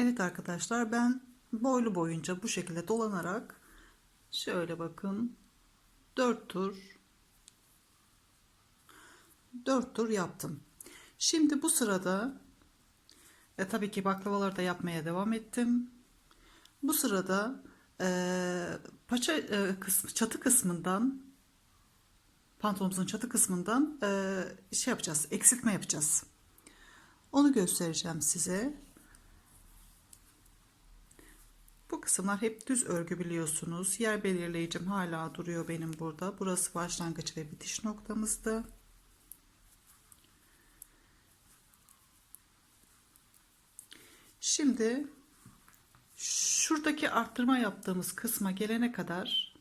Evet arkadaşlar ben boylu boyunca bu şekilde dolanarak şöyle bakın 4 tur 4 tur yaptım. Şimdi bu sırada e, tabii ki baklavaları da yapmaya devam ettim. Bu sırada e, paça e, kısmı, çatı kısmından pantolonumuzun çatı kısmından e, şey yapacağız, eksiltme yapacağız. Onu göstereceğim size. Bu kısımlar hep düz örgü biliyorsunuz. Yer belirleyicim hala duruyor benim burada. Burası başlangıç ve bitiş noktamızdı. Şimdi şuradaki arttırma yaptığımız kısma gelene kadar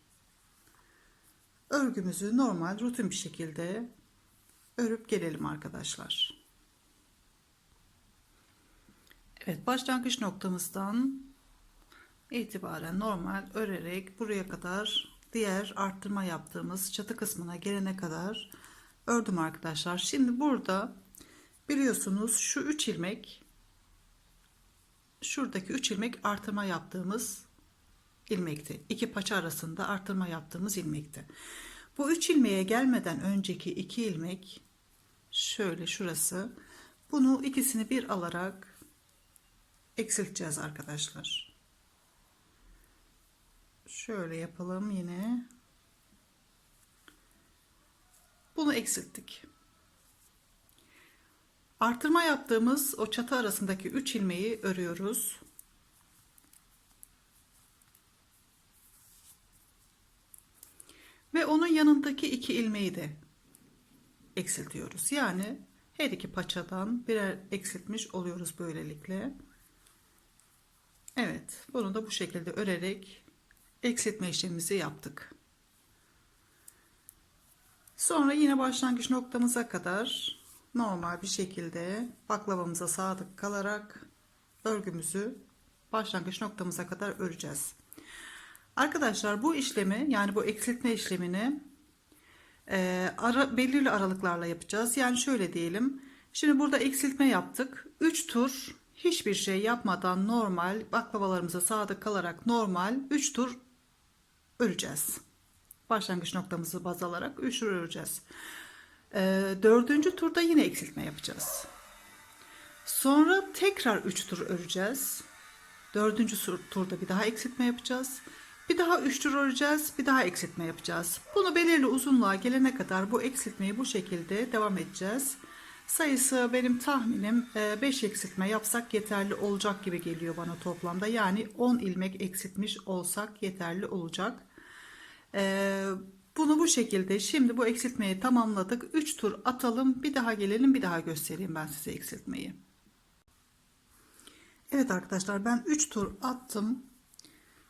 örgümüzü normal rutin bir şekilde örüp gelelim arkadaşlar. Evet başlangıç noktamızdan itibaren normal örerek buraya kadar diğer arttırma yaptığımız çatı kısmına gelene kadar ördüm arkadaşlar. Şimdi burada biliyorsunuz şu 3 ilmek şuradaki 3 ilmek artırma yaptığımız ilmekti. İki paça arasında artırma yaptığımız ilmekti. Bu 3 ilmeğe gelmeden önceki 2 ilmek şöyle şurası. Bunu ikisini bir alarak eksilteceğiz arkadaşlar. Şöyle yapalım yine. Bunu eksilttik. Artırma yaptığımız o çatı arasındaki 3 ilmeği örüyoruz. Ve onun yanındaki iki ilmeği de eksiltiyoruz. Yani her iki paçadan birer eksiltmiş oluyoruz böylelikle. Evet, bunu da bu şekilde örerek eksiltme işlemimizi yaptık. Sonra yine başlangıç noktamıza kadar normal bir şekilde baklavamıza sadık kalarak örgümüzü başlangıç noktamıza kadar öreceğiz. Arkadaşlar bu işlemi yani bu eksiltme işlemini e, ara, belirli aralıklarla yapacağız. Yani şöyle diyelim. Şimdi burada eksiltme yaptık. 3 tur hiçbir şey yapmadan normal baklavalarımıza sadık kalarak normal 3 tur öreceğiz. Başlangıç noktamızı baz alarak 3 tur öreceğiz. E, dördüncü turda yine eksiltme yapacağız. Sonra tekrar 3 tur öreceğiz. Dördüncü turda bir daha eksiltme yapacağız. Bir daha 3 tur öreceğiz. Bir daha eksiltme yapacağız. Bunu belirli uzunluğa gelene kadar bu eksiltmeyi bu şekilde devam edeceğiz. Sayısı benim tahminim 5 eksiltme yapsak yeterli olacak gibi geliyor bana toplamda. Yani 10 ilmek eksiltmiş olsak yeterli olacak. Bunu bu şekilde şimdi bu eksiltmeyi tamamladık. 3 tur atalım. Bir daha gelelim bir daha göstereyim ben size eksiltmeyi. Evet arkadaşlar ben 3 tur attım.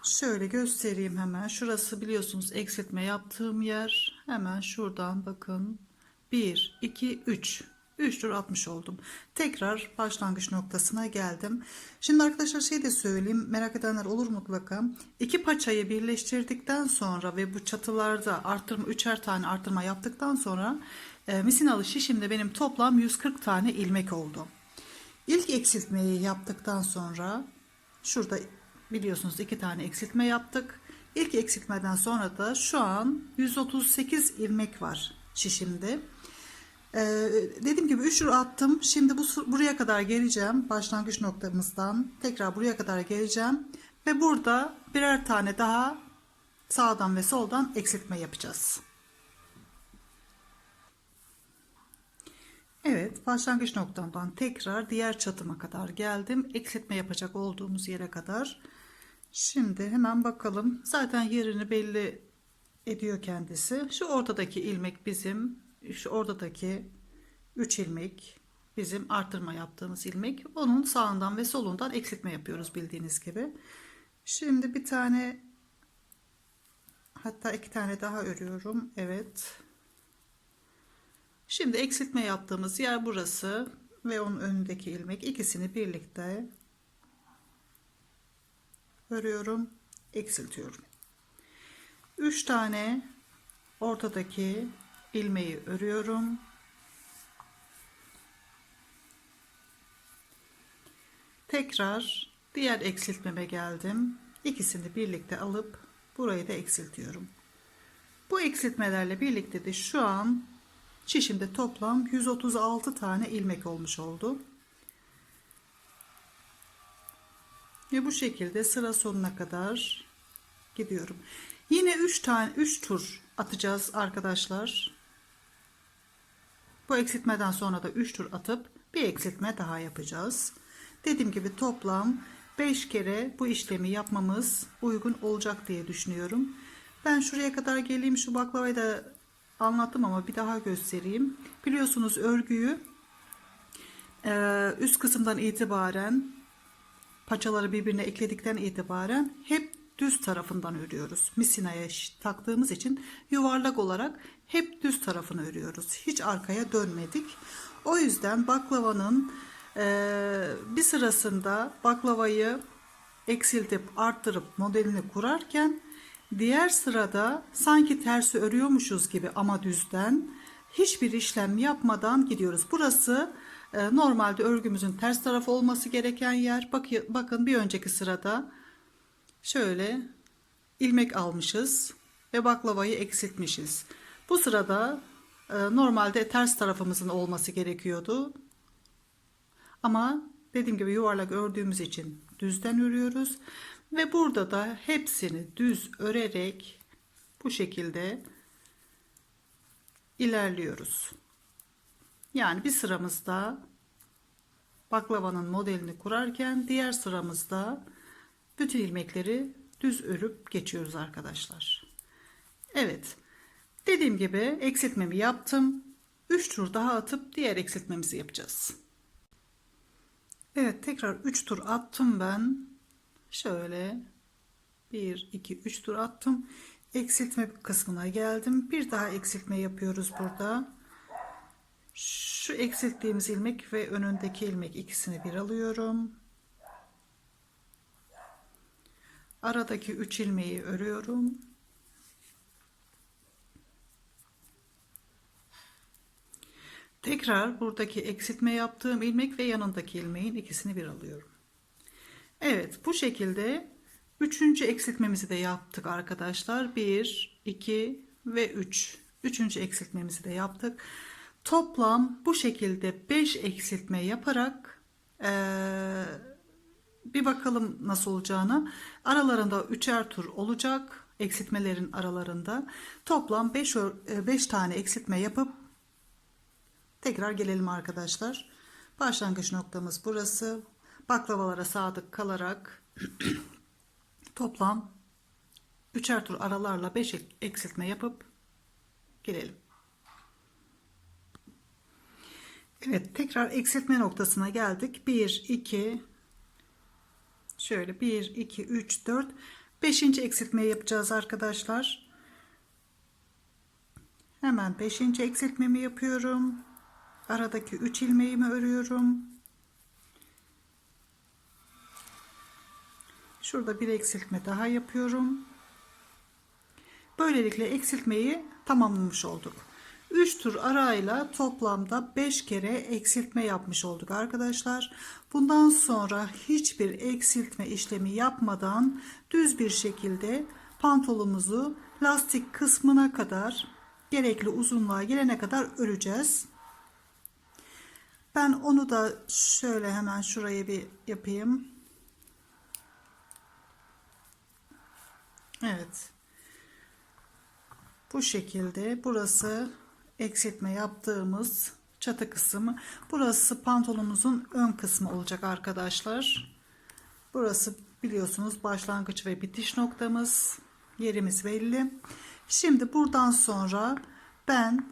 Şöyle göstereyim hemen. Şurası biliyorsunuz eksiltme yaptığım yer. Hemen şuradan bakın. 1, 2, 3. 3 tur atmış oldum. Tekrar başlangıç noktasına geldim. Şimdi arkadaşlar şey de söyleyeyim. Merak edenler olur mutlaka. İki paçayı birleştirdikten sonra ve bu çatılarda artırma üçer tane artırma yaptıktan sonra e, misinalı şişimde benim toplam 140 tane ilmek oldu. İlk eksiltmeyi yaptıktan sonra şurada biliyorsunuz iki tane eksiltme yaptık. İlk eksiltmeden sonra da şu an 138 ilmek var şişimde. Ee, dediğim gibi 3 tur attım. Şimdi bu buraya kadar geleceğim. Başlangıç noktamızdan tekrar buraya kadar geleceğim. Ve burada birer tane daha sağdan ve soldan eksiltme yapacağız. Evet başlangıç noktamdan tekrar diğer çatıma kadar geldim. Eksiltme yapacak olduğumuz yere kadar. Şimdi hemen bakalım. Zaten yerini belli ediyor kendisi. Şu ortadaki ilmek bizim. Şu ortadaki 3 ilmek bizim artırma yaptığımız ilmek. Onun sağından ve solundan eksiltme yapıyoruz bildiğiniz gibi. Şimdi bir tane hatta iki tane daha örüyorum. Evet. Şimdi eksiltme yaptığımız yer burası ve onun önündeki ilmek ikisini birlikte örüyorum, eksiltiyorum. 3 tane ortadaki ilmeği örüyorum. Tekrar Diğer eksiltmeme geldim. İkisini birlikte alıp burayı da eksiltiyorum. Bu eksiltmelerle birlikte de şu an çişimde toplam 136 tane ilmek olmuş oldu. Ve bu şekilde sıra sonuna kadar gidiyorum. Yine 3 tane 3 tur atacağız arkadaşlar. Bu eksiltmeden sonra da 3 tur atıp bir eksiltme daha yapacağız. Dediğim gibi toplam 5 kere bu işlemi yapmamız uygun olacak diye düşünüyorum. Ben şuraya kadar geleyim şu baklavayı da anlattım ama bir daha göstereyim. Biliyorsunuz örgüyü e, üst kısımdan itibaren paçaları birbirine ekledikten itibaren hep düz tarafından örüyoruz. Misinaya taktığımız için yuvarlak olarak hep düz tarafını örüyoruz. Hiç arkaya dönmedik. O yüzden baklavanın e, bir sırasında baklavayı eksiltip arttırıp modelini kurarken diğer sırada sanki tersi örüyormuşuz gibi ama düzden hiçbir işlem yapmadan gidiyoruz. Burası e, normalde örgümüzün ters tarafı olması gereken yer. Bak, bakın bir önceki sırada şöyle ilmek almışız ve baklavayı eksiltmişiz. Bu sırada e, normalde ters tarafımızın olması gerekiyordu. Ama dediğim gibi yuvarlak ördüğümüz için düzden örüyoruz. Ve burada da hepsini düz örerek bu şekilde ilerliyoruz. Yani bir sıramızda baklavanın modelini kurarken diğer sıramızda bütün ilmekleri düz örüp geçiyoruz arkadaşlar. Evet. Dediğim gibi eksiltmemi yaptım. 3 tur daha atıp diğer eksiltmemizi yapacağız. Evet tekrar 3 tur attım ben. Şöyle 1 2 3 tur attım. Eksiltme kısmına geldim. Bir daha eksiltme yapıyoruz burada. Şu eksilttiğimiz ilmek ve önündeki ilmek ikisini bir alıyorum. Aradaki 3 ilmeği örüyorum. Tekrar buradaki eksiltme yaptığım ilmek ve yanındaki ilmeğin ikisini bir alıyorum. Evet bu şekilde üçüncü eksiltmemizi de yaptık arkadaşlar. 1, 2 ve 3. Üçüncü eksiltmemizi de yaptık. Toplam bu şekilde 5 eksiltme yaparak ee, bir bakalım nasıl olacağını. Aralarında üçer tur olacak. Eksiltmelerin aralarında. Toplam 5 5 tane eksiltme yapıp tekrar gelelim arkadaşlar. Başlangıç noktamız burası. Baklavalara sadık kalarak toplam üçer tur aralarla 5 eksiltme yapıp gelelim. Evet tekrar eksiltme noktasına geldik. 1 2 Şöyle 1, 2, 3, 4, 5. eksiltmeyi yapacağız arkadaşlar. Hemen 5. eksiltmemi yapıyorum. Aradaki 3 ilmeğimi örüyorum. Şurada bir eksiltme daha yapıyorum. Böylelikle eksiltmeyi tamamlamış olduk. 3 tur arayla toplamda 5 kere eksiltme yapmış olduk arkadaşlar. Bundan sonra hiçbir eksiltme işlemi yapmadan düz bir şekilde pantolonumuzu lastik kısmına kadar gerekli uzunluğa gelene kadar öreceğiz. Ben onu da şöyle hemen şuraya bir yapayım. Evet. Bu şekilde burası eksiltme yaptığımız çatı kısmı. Burası pantolonumuzun ön kısmı olacak arkadaşlar. Burası biliyorsunuz başlangıç ve bitiş noktamız. Yerimiz belli. Şimdi buradan sonra ben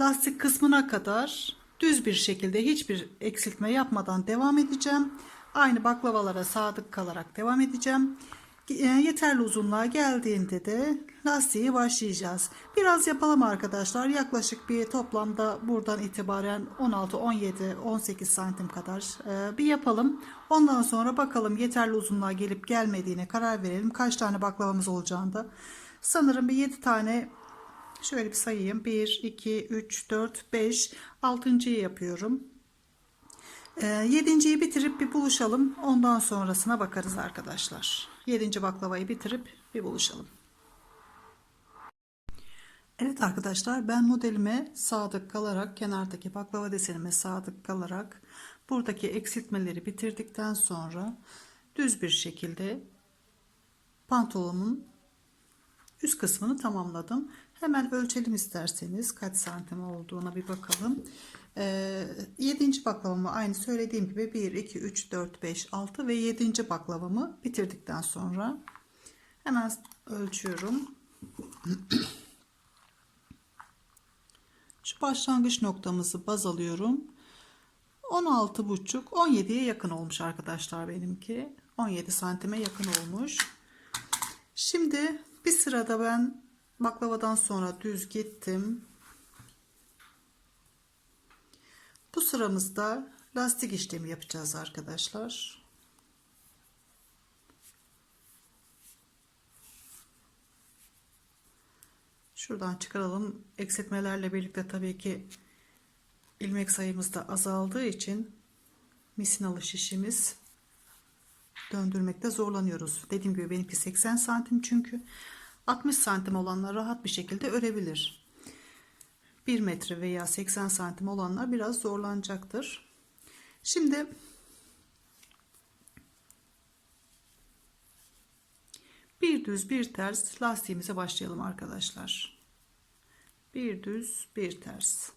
lastik kısmına kadar düz bir şekilde hiçbir eksiltme yapmadan devam edeceğim. Aynı baklavalara sadık kalarak devam edeceğim. E, yeterli uzunluğa geldiğinde de lastiği başlayacağız. Biraz yapalım arkadaşlar. Yaklaşık bir toplamda buradan itibaren 16, 17, 18 santim kadar e, bir yapalım. Ondan sonra bakalım yeterli uzunluğa gelip gelmediğine karar verelim. Kaç tane baklavamız olacağında. Sanırım bir 7 tane şöyle bir sayayım. 1, 2, 3, 4, 5, 6. yapıyorum. Ee, yedinciyi bitirip bir buluşalım. Ondan sonrasına bakarız arkadaşlar. Yedinci baklavayı bitirip bir buluşalım. Evet arkadaşlar ben modelime sadık kalarak kenardaki baklava desenime sadık kalarak buradaki eksiltmeleri bitirdikten sonra düz bir şekilde pantolonumun üst kısmını tamamladım. Hemen ölçelim isterseniz kaç santim olduğuna bir bakalım. Ee, 7. baklavamı aynı söylediğim gibi 1, 2, 3, 4, 5, 6 ve 7. baklavamı bitirdikten sonra hemen ölçüyorum. Şu başlangıç noktamızı baz alıyorum. 16,5 17'ye yakın olmuş arkadaşlar benimki. 17 santime yakın olmuş. Şimdi bir sırada ben baklavadan sonra düz gittim. Bu sıramızda lastik işlemi yapacağız arkadaşlar. Şuradan çıkaralım. Eksiltmelerle birlikte tabii ki ilmek sayımız da azaldığı için misinalı şişimiz döndürmekte zorlanıyoruz. Dediğim gibi benimki 80 santim çünkü 60 santim olanlar rahat bir şekilde örebilir. 1 metre veya 80 santim olanlar biraz zorlanacaktır. Şimdi bir düz bir ters lastiğimize başlayalım arkadaşlar. Bir düz bir ters.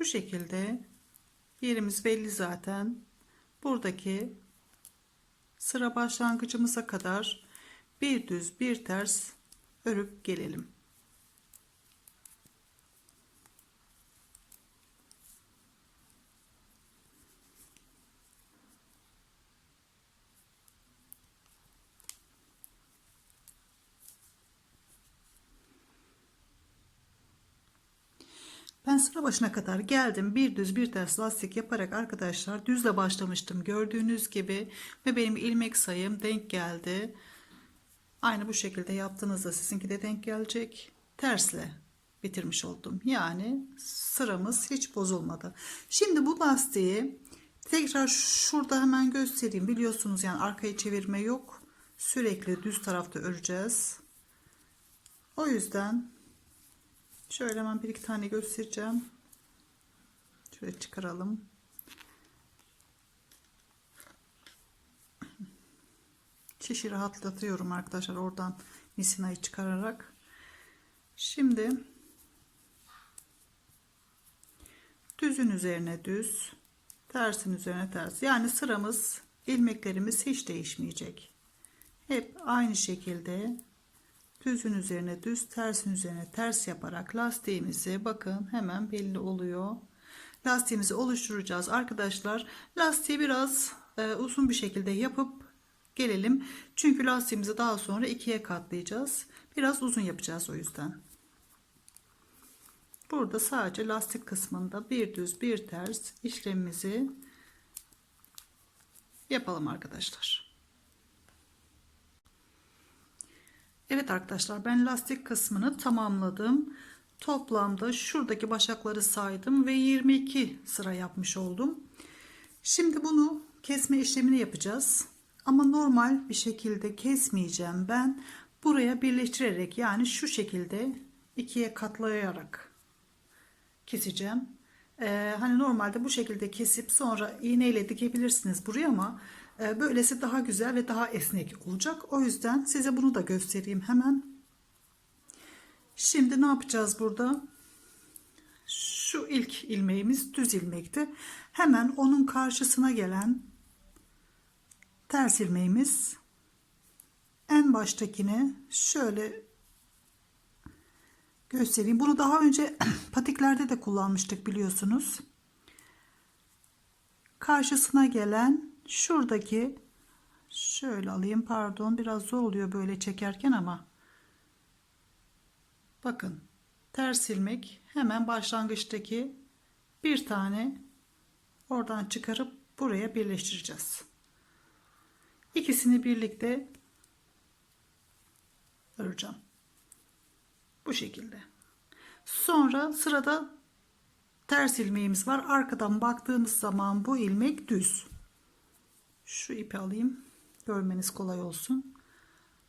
Bu şekilde yerimiz belli zaten. Buradaki sıra başlangıcımıza kadar bir düz bir ters örüp gelelim. Ben sıra başına kadar geldim. Bir düz bir ters lastik yaparak arkadaşlar düzle başlamıştım gördüğünüz gibi ve benim ilmek sayım denk geldi. Aynı bu şekilde yaptığınızda sizinki de denk gelecek. Tersle bitirmiş oldum. Yani sıramız hiç bozulmadı. Şimdi bu lastiği tekrar şurada hemen göstereyim. Biliyorsunuz yani arkayı çevirme yok. Sürekli düz tarafta öreceğiz. O yüzden Şöyle hemen bir iki tane göstereceğim. Şöyle çıkaralım. Şişi rahatlatıyorum arkadaşlar oradan misinayı çıkararak. Şimdi düzün üzerine düz, tersin üzerine ters. Yani sıramız, ilmeklerimiz hiç değişmeyecek. Hep aynı şekilde düzün üzerine düz tersin üzerine ters yaparak lastiğimizi bakın hemen belli oluyor lastiğimizi oluşturacağız arkadaşlar lastiği biraz e, uzun bir şekilde yapıp gelelim çünkü lastiğimizi daha sonra ikiye katlayacağız biraz uzun yapacağız o yüzden burada sadece lastik kısmında bir düz bir ters işlemimizi yapalım arkadaşlar Evet arkadaşlar ben lastik kısmını tamamladım. Toplamda şuradaki başakları saydım ve 22 sıra yapmış oldum. Şimdi bunu kesme işlemini yapacağız. Ama normal bir şekilde kesmeyeceğim. Ben buraya birleştirerek yani şu şekilde ikiye katlayarak keseceğim. Ee, hani normalde bu şekilde kesip sonra iğneyle dikebilirsiniz buraya ama ee, böylesi daha güzel ve daha esnek olacak. O yüzden size bunu da göstereyim hemen. Şimdi ne yapacağız burada? Şu ilk ilmeğimiz düz ilmekti. Hemen onun karşısına gelen ters ilmeğimiz en baştakini şöyle göstereyim. Bunu daha önce patiklerde de kullanmıştık biliyorsunuz. Karşısına gelen şuradaki şöyle alayım pardon biraz zor oluyor böyle çekerken ama bakın ters ilmek hemen başlangıçtaki bir tane oradan çıkarıp buraya birleştireceğiz. İkisini birlikte öreceğim. Bu şekilde. Sonra sırada ters ilmeğimiz var. Arkadan baktığımız zaman bu ilmek düz. Şu ipi alayım. Görmeniz kolay olsun.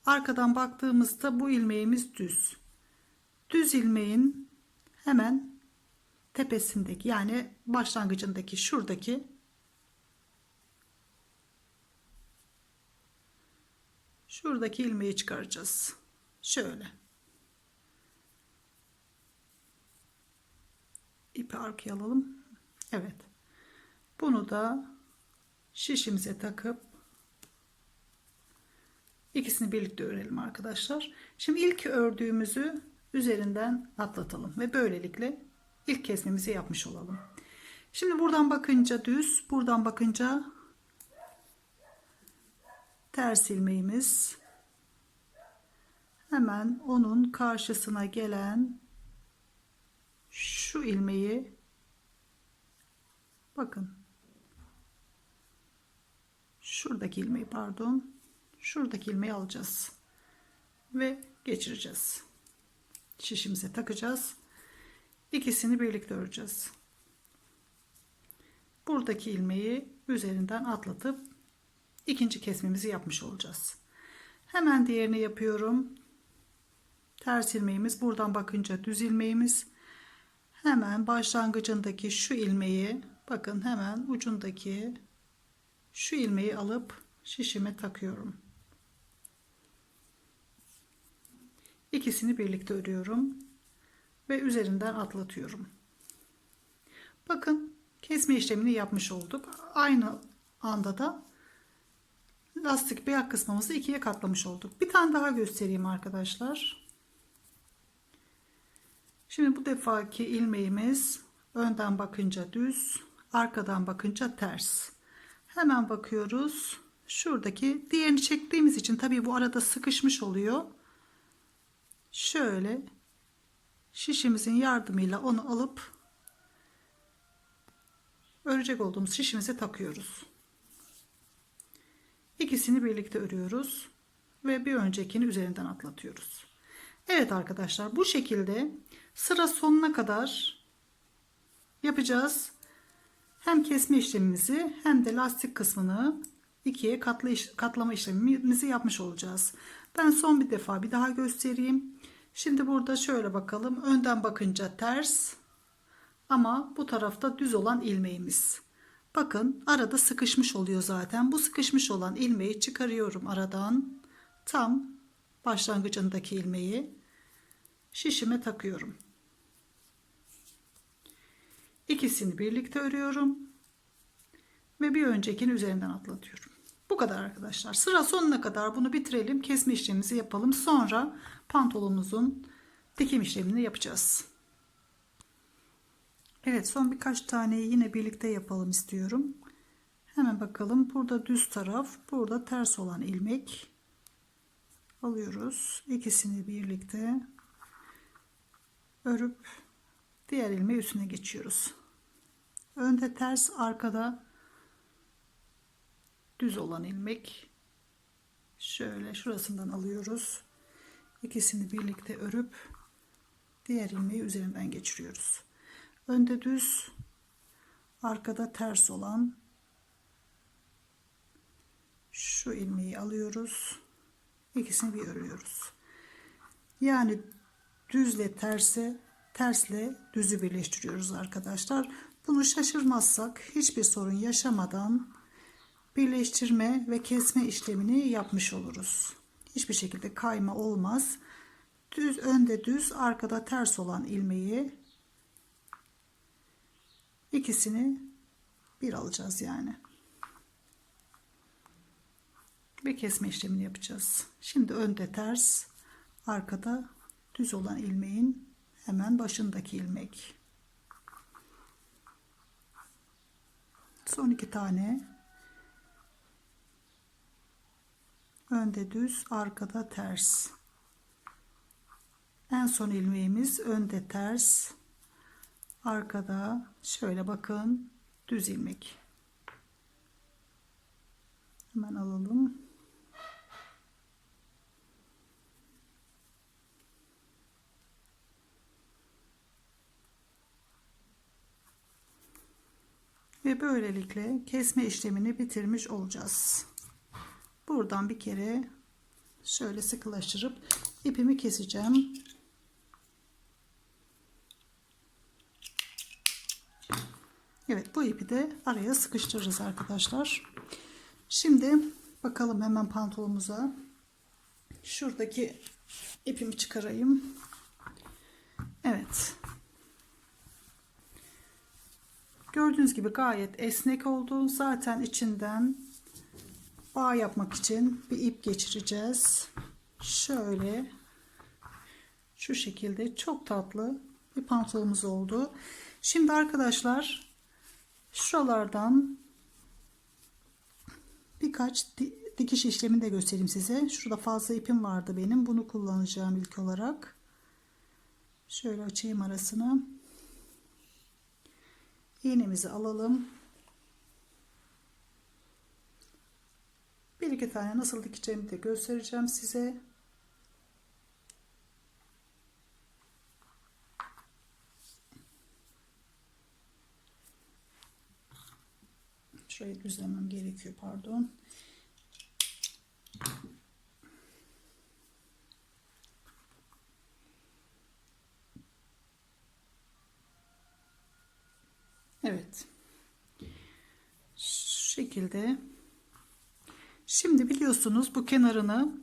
Arkadan baktığımızda bu ilmeğimiz düz. Düz ilmeğin hemen tepesindeki yani başlangıcındaki şuradaki şuradaki ilmeği çıkaracağız. Şöyle. ipi arkaya alalım. Evet. Bunu da şişimize takıp ikisini birlikte örelim arkadaşlar. Şimdi ilk ördüğümüzü üzerinden atlatalım ve böylelikle ilk kesmemizi yapmış olalım. Şimdi buradan bakınca düz, buradan bakınca ters ilmeğimiz hemen onun karşısına gelen şu ilmeği bakın. Şuradaki ilmeği pardon şuradaki ilmeği alacağız ve geçireceğiz. Şişimize takacağız. İkisini birlikte öreceğiz. Buradaki ilmeği üzerinden atlatıp ikinci kesmemizi yapmış olacağız hemen diğerini yapıyorum ters ilmeğimiz buradan bakınca düz ilmeğimiz hemen başlangıcındaki şu ilmeği bakın hemen ucundaki şu ilmeği alıp şişime takıyorum. İkisini birlikte örüyorum ve üzerinden atlatıyorum. Bakın kesme işlemini yapmış olduk. Aynı anda da lastik beyaz kısmımızı ikiye katlamış olduk. Bir tane daha göstereyim arkadaşlar. Şimdi bu defaki ilmeğimiz önden bakınca düz, arkadan bakınca ters. Hemen bakıyoruz. Şuradaki diğerini çektiğimiz için tabii bu arada sıkışmış oluyor. Şöyle şişimizin yardımıyla onu alıp örecek olduğumuz şişimize takıyoruz. İkisini birlikte örüyoruz ve bir öncekini üzerinden atlatıyoruz. Evet arkadaşlar bu şekilde sıra sonuna kadar yapacağız. Hem kesme işlemimizi hem de lastik kısmını ikiye katla iş, katlama işlemimizi yapmış olacağız. Ben son bir defa bir daha göstereyim. Şimdi burada şöyle bakalım. Önden bakınca ters ama bu tarafta düz olan ilmeğimiz. Bakın arada sıkışmış oluyor zaten. Bu sıkışmış olan ilmeği çıkarıyorum aradan. Tam başlangıcındaki ilmeği şişime takıyorum. İkisini birlikte örüyorum ve bir öncekini üzerinden atlatıyorum. Bu kadar arkadaşlar. Sıra sonuna kadar bunu bitirelim. Kesme işlemimizi yapalım. Sonra pantolonumuzun dikim işlemini yapacağız. Evet son birkaç taneyi yine birlikte yapalım istiyorum. Hemen bakalım. Burada düz taraf, burada ters olan ilmek alıyoruz. İkisini birlikte örüp diğer ilmeği üstüne geçiyoruz. Önde ters, arkada düz olan ilmek. Şöyle şurasından alıyoruz. İkisini birlikte örüp diğer ilmeği üzerinden geçiriyoruz. Önde düz, arkada ters olan şu ilmeği alıyoruz. İkisini bir örüyoruz. Yani düzle terse, tersle düzü birleştiriyoruz arkadaşlar. Bunu şaşırmazsak hiçbir sorun yaşamadan birleştirme ve kesme işlemini yapmış oluruz. Hiçbir şekilde kayma olmaz. Düz önde düz, arkada ters olan ilmeği ikisini bir alacağız yani. Ve kesme işlemini yapacağız. Şimdi önde ters, arkada düz olan ilmeğin hemen başındaki ilmek. Son iki tane önde düz arkada ters en son ilmeğimiz önde ters arkada şöyle bakın düz ilmek. Hemen alalım. Ve böylelikle kesme işlemini bitirmiş olacağız. Buradan bir kere şöyle sıkılaştırıp ipimi keseceğim. Evet bu ipi de araya sıkıştırırız arkadaşlar. Şimdi bakalım hemen pantolonumuza. Şuradaki ipimi çıkarayım. Evet. Gördüğünüz gibi gayet esnek oldu. Zaten içinden bağ yapmak için bir ip geçireceğiz. Şöyle şu şekilde çok tatlı bir pantolonumuz oldu. Şimdi arkadaşlar şuralardan birkaç dikiş işlemini de göstereyim size. Şurada fazla ipim vardı benim. Bunu kullanacağım ilk olarak. Şöyle açayım arasını. İğnemizi alalım. Bir iki tane nasıl dikeceğimi de göstereceğim size. Şurayı düzlemem gerekiyor pardon. Evet. Şu şekilde. Şimdi biliyorsunuz bu kenarını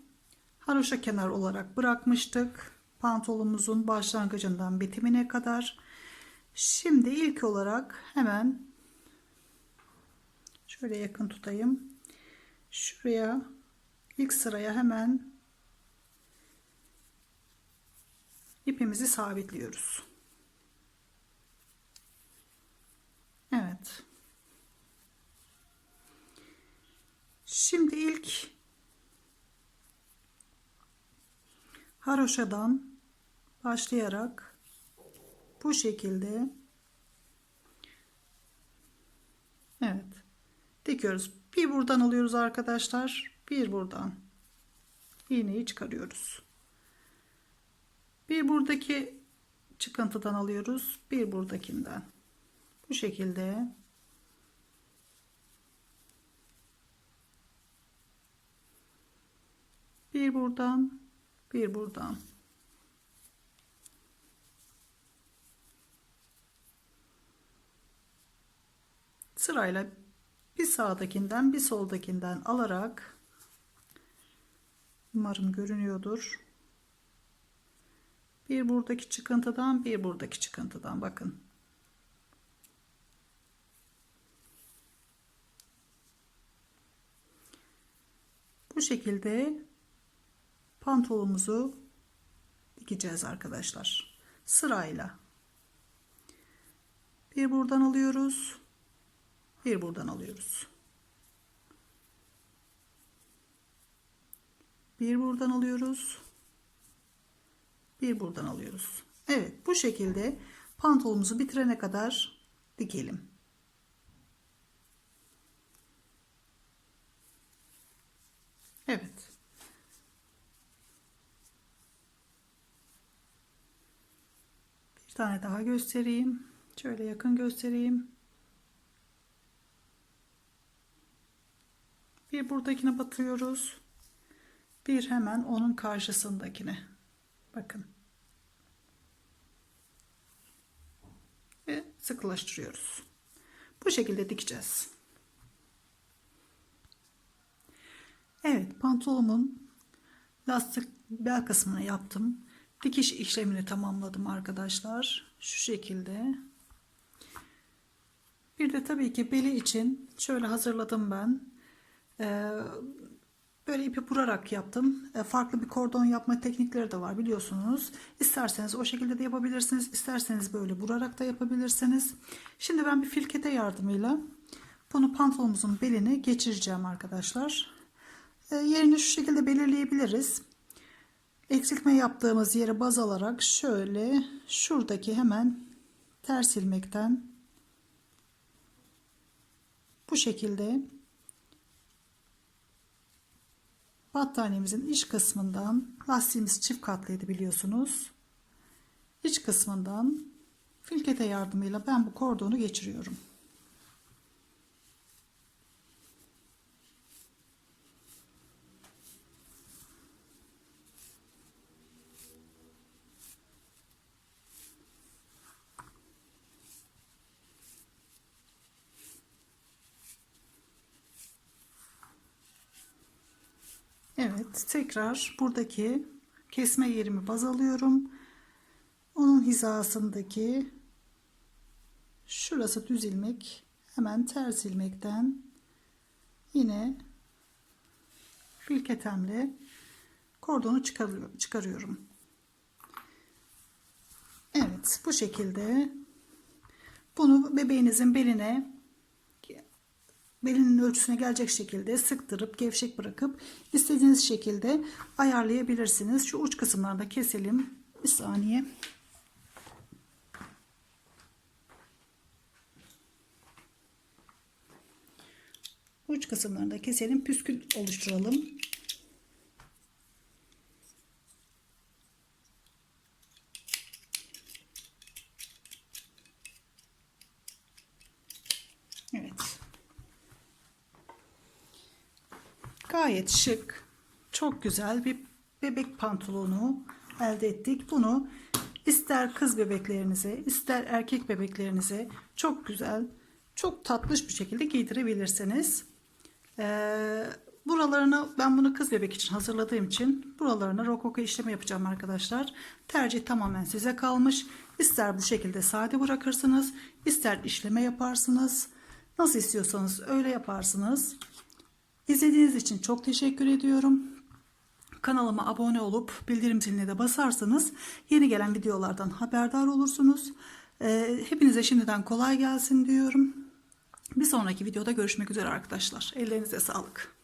haroşa kenar olarak bırakmıştık. Pantolonumuzun başlangıcından bitimine kadar. Şimdi ilk olarak hemen şöyle yakın tutayım. Şuraya ilk sıraya hemen ipimizi sabitliyoruz. Evet. Şimdi ilk haroşadan başlayarak bu şekilde evet dikiyoruz. Bir buradan alıyoruz arkadaşlar. Bir buradan iğneyi çıkarıyoruz. Bir buradaki çıkıntıdan alıyoruz. Bir buradakinden. Bu şekilde bir buradan bir buradan sırayla bir sağdakinden bir soldakinden alarak umarım görünüyordur. Bir buradaki çıkıntıdan bir buradaki çıkıntıdan bakın. Bu şekilde pantolonumuzu dikeceğiz arkadaşlar. Sırayla. Bir buradan alıyoruz. Bir buradan alıyoruz. Bir buradan alıyoruz. Bir buradan alıyoruz. Evet bu şekilde pantolonumuzu bitirene kadar dikelim. Evet. Bir tane daha göstereyim. Şöyle yakın göstereyim. Bir buradakine batıyoruz. Bir hemen onun karşısındakine. Bakın. Ve sıkılaştırıyoruz. Bu şekilde dikeceğiz. Evet pantolonumun lastik bel kısmını yaptım. Dikiş işlemini tamamladım arkadaşlar. Şu şekilde. Bir de tabii ki beli için şöyle hazırladım ben. Ee, böyle ipi vurarak yaptım. Ee, farklı bir kordon yapma teknikleri de var biliyorsunuz. İsterseniz o şekilde de yapabilirsiniz. İsterseniz böyle vurarak da yapabilirsiniz. Şimdi ben bir filkete yardımıyla bunu pantolonumuzun beline geçireceğim arkadaşlar. Ee, yerini şu şekilde belirleyebiliriz. Eksiltme yaptığımız yere baz alarak şöyle şuradaki hemen ters ilmekten bu şekilde battaniyemizin iç kısmından lastiğimiz çift katlıydı biliyorsunuz. İç kısmından filkete yardımıyla ben bu kordonu geçiriyorum. Evet, tekrar buradaki kesme yerimi baz alıyorum. Onun hizasındaki şurası düz ilmek, hemen ters ilmekten yine filketemle kordonu çıkarıyor- çıkarıyorum. Evet, bu şekilde bunu bebeğinizin beline belinin ölçüsüne gelecek şekilde sıktırıp gevşek bırakıp istediğiniz şekilde ayarlayabilirsiniz. Şu uç kısımlarını da keselim. Bir saniye. Uç kısımlarını da keselim. Püskül oluşturalım. Evet. Gayet şık, çok güzel bir bebek pantolonu elde ettik. Bunu ister kız bebeklerinize, ister erkek bebeklerinize çok güzel, çok tatlış bir şekilde giydirebilirsiniz. Ee, buralarına ben bunu kız bebek için hazırladığım için buralarına rokoko işlemi yapacağım arkadaşlar. Tercih tamamen size kalmış. İster bu şekilde sade bırakırsınız, ister işleme yaparsınız. Nasıl istiyorsanız öyle yaparsınız. İzlediğiniz için çok teşekkür ediyorum. Kanalıma abone olup bildirim ziline de basarsanız yeni gelen videolardan haberdar olursunuz. Ee, hepinize şimdiden kolay gelsin diyorum. Bir sonraki videoda görüşmek üzere arkadaşlar. Ellerinize sağlık.